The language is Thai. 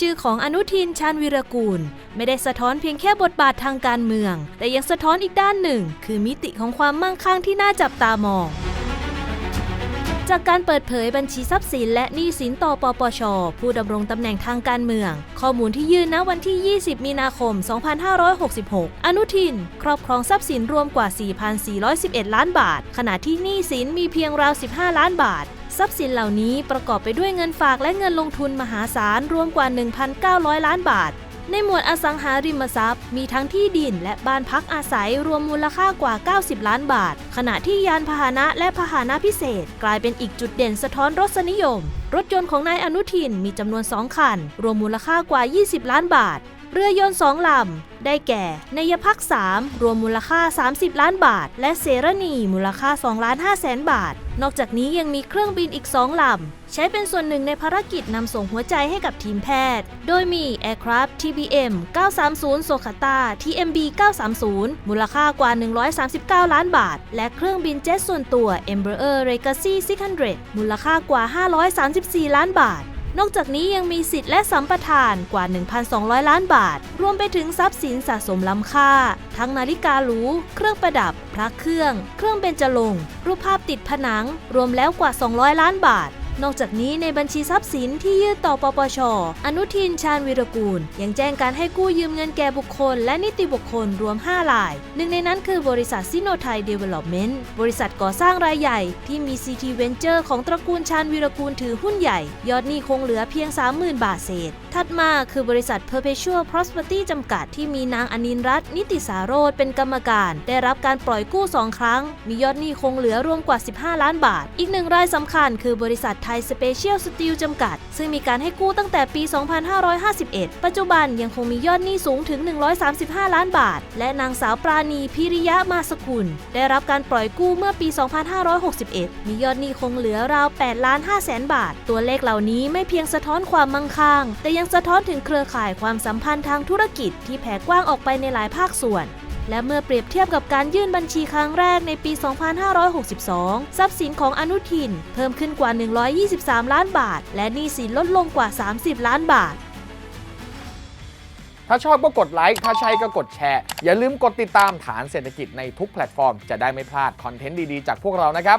ชื่อของอนุทินชาญวีรกูล ไม่ได้สะท้อนเพียงแค่บทบาททางการเมือง แต่ยังสะท้อนอีกด้านหนึ่ง คือมิติของความมั่งคั่งที่น่าจับตามองจากการเปิดเผยบัญชีทรัพย์สินและหนี้สินต่อปปช ผู้ดำรงตำแหน่งทางการเมือง ข้อมูลที่ยื่นณวันที่ 20 มีนาคม 2566 อนุทิน ครอบครองทรัพย์สินรวมกว่า 4,411 ล้านบาท ขณะที่หนี้สินมีเพียงราว 15 ล้านบาท ทรัพย์สินเหล่านี้ประกอบไปด้วยเงินฝากและเงินลงทุนมหาศาลรวมกว่า 1,900 ล้านบาท ในหมวดอสังหาริมทรัพย์ มีทั้งที่ดินและบ้านพักอาศัยรวมมูลค่ากว่า 90 ล้านบาท ขณะที่ยานพาหนะและพาหนะพิเศษ กลายเป็นอีกจุดเด่นสะท้อนรสนิยม รถยนต์ของนายอนุทินมีจำนวน 2 คัน รวมมูลค่ากว่า 20 ล้านบาท เรือยนต์สองลำ ได้แก่นยพักษ์3รวมมูลค่า 30 ล้านบาท และเสรณีมูลค่า2ล้าน5แสนบาท นอกจากนี้ยังมีเครื่องบินอีก 2 ลำ ใช้เป็นส่วนหนึ่งในภารกิจนำส่งหัวใจให้กับทีมแพทย์ โดยมี Aircraft TBM 930 s o k a t a TMB 930 มูลค่ากว่า 139 ล้านบาท และเครื่องบินเจ็ตส่วนตัว Embraer Legacy 600มูลค่ากว่า 534 ล้านบาท นอกจากนี้ยังมีสิทธิ์และสัมปทานกว่า 1,200 ล้านบาท รวมไปถึงทรัพย์สินสะสมล้ำค่า ทั้งนาฬิกาหรู เครื่องประดับ พระเครื่อง เครื่องเบญจรงค์รูปภาพติดผนัง รวมแล้วกว่า 200 ล้านบาท นอกจากนี้ในบัญชีทรัพย์สินที่ยื่นต่อปปช อนุทินชาญวิรกูล ยังแจ้งการให้กู้ยืมเงินแก่บุคคล และนิติบุคคลรวม 5 ราย หนึ่งในนั้นคือบริษัทซิโนไทยเดเวล็อปเมนต์บริษัทก่อสร้างรายใหญ่ที่มี CT Venture ของตระกูลชาญวิรกูลถือหุ้นใหญ่ ยอดหนี้คงเหลือเพียง 30,000 บาทเศษ ถัดมาคือบริษัท Perpetual Prosperity จำกัดที่มีนางอนินรัตน์นิติสารโรธเป็นกรรมการ ได้รับการปล่อยกู้ 2 ครั้ง มียอดหนี้คงเหลือรวมกว่า 15 ล้านบาท อีกหนึ่งรายสำคัญคือบริษัทไทยสเปเชียลสตีลจำกัด ซึ่งมีการให้กู้ตั้งแต่ปี 2551 ปัจจุบันยังคงมียอดหนี้สูงถึง 135 ล้านบาท และนางสาวปราณีพิริยะมาสกุล ได้รับการปล่อยกู้เมื่อปี 2561 มียอดหนี้คงเหลือราว8ล้าน5แสนบาท ตัวเลขเหล่านี้ไม่เพียงสะท้อนความมั่งคั่งแต่ยังสะท้อนถึงเครือข่ายความสัมพันธ์ทางธุรกิจที่แผ่กว้างออกไปในหลายภาคส่วน และเมื่อเปรียบเทียบกับการยื่นบัญชีครั้งแรกในปี 2562 ทรัพย์สินของอนุทิน เพิ่มขึ้นกว่า 123 ล้านบาท และหนี้สินลดลงกว่า 30 ล้านบาท ถ้าชอบก็กดไลค์ ถ้าใช่ก็กดแชร์ อย่าลืมกดติดตามฐานเศรษฐกิจในทุกแพลตฟอร์ม จะได้ไม่พลาดคอนเทนต์ดี ๆ จากพวกเรานะครับ